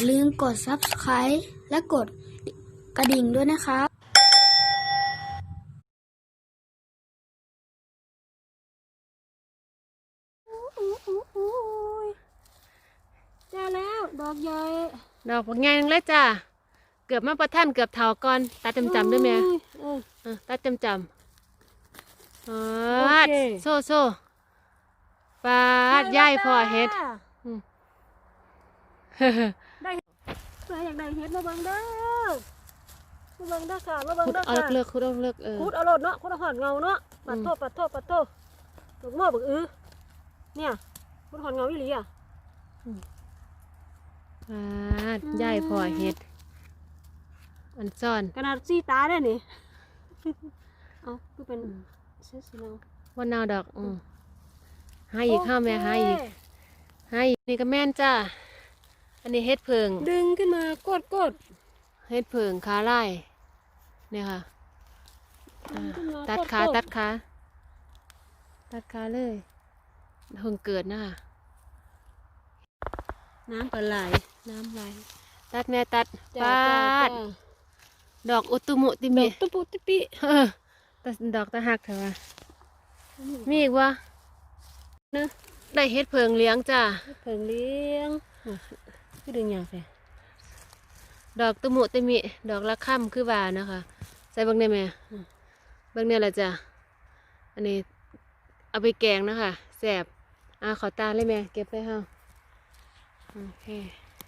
อย่าลืมกด subscribe และกดกระดิ่งด้วยนะครับจ้าแล้ว ดอกใหญ่ดอกบักใหญ่นึงเลยจ้าเกือบมาประท่านเกือบเท่าก่อนตัดจำจำด้วยแม่เออเออตัดจำจำอ๋อโซ่โซ่ปาดย่ายพ่อเฮ็ด ได้เพื่ออยากได้เฮ็ดมาเบิ่งเด้อมาเบิ่งเด้อค่ะมาเบิ่งขุดเด้อเอาค่ะเลือกๆขุดเอาเลือกๆเออขุดเอาโลดเนาะขุดเอาหอดเงาเนาะปัดโทษปัดโทษปัดโทษดอกหม้อบักอื้อเนี่ยขุดหอดเงาอีหลีอะปาดย่ายพ่อเฮ็ดอันซ่อนขนาดสีตาได้นี่ เอาคือเป็นเสื้อสีเงาว่าแนาวดอกอืมหาอีกข้าวแม่หาอีกโเคหาอีกนี่ก็แม่นจ้า อันนี้เฮ็ดเพิง ดึงขึ้นมากดกดเฮ็ดเพิงขาไล่เนี่ยค่ะดึงขึ้นมาตัดกขาๆตัดขา ตัดขาเลยเพิ่งเกิดนะคะน้ำปลาไหลน้ำไหลตัดแม่ตัดจ้าปาจ้าดจ้าดอกอุตุมุติดเมอกตุ๊ปุตุ๊ปิเออตัดดอกตะหักเถอะวะมีอีกวะนะได้เฮ็ดเพิงเลี้ยงจ้าเพิ่งเลี้ยง คือดึงอย่างไรดอกตุมุติมิดอกละค่ำคือว่านะคะ ใส่เบังได้ไหมเบังเนี่ยแหละจ้ะอันนี้เอาไปแกงนะคะแสบอ่าขอตาเลยแม่เก็บไปเฮาโอเค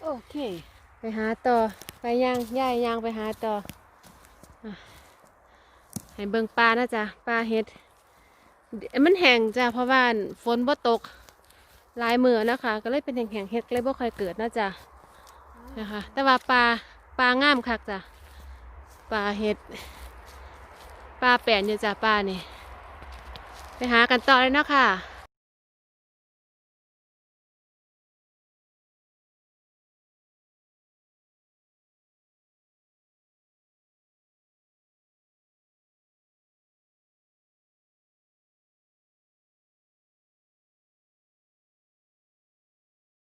โอเค ไปหาต่อไปย่างย่ายย่างไปหาต่ออะให้เบิ่งปลานะจ๊ะปลาเฮ็ดเดี๋ยวมันแห้งจ้ะเพราะว่าฝนบ่ตกห ลายมือนะคะ ก็เลยเป็นแห่งๆเฮ็ดก็เลยบ่ค่อยเกิดนะจ๊ะนะคะ แต่ว่าปลาปลางามคักจ้ะปลาเฮ็ดปลาแปลนอยู่จ้ะปลานี่ไปหากันต่อเลยเนาะค่ะ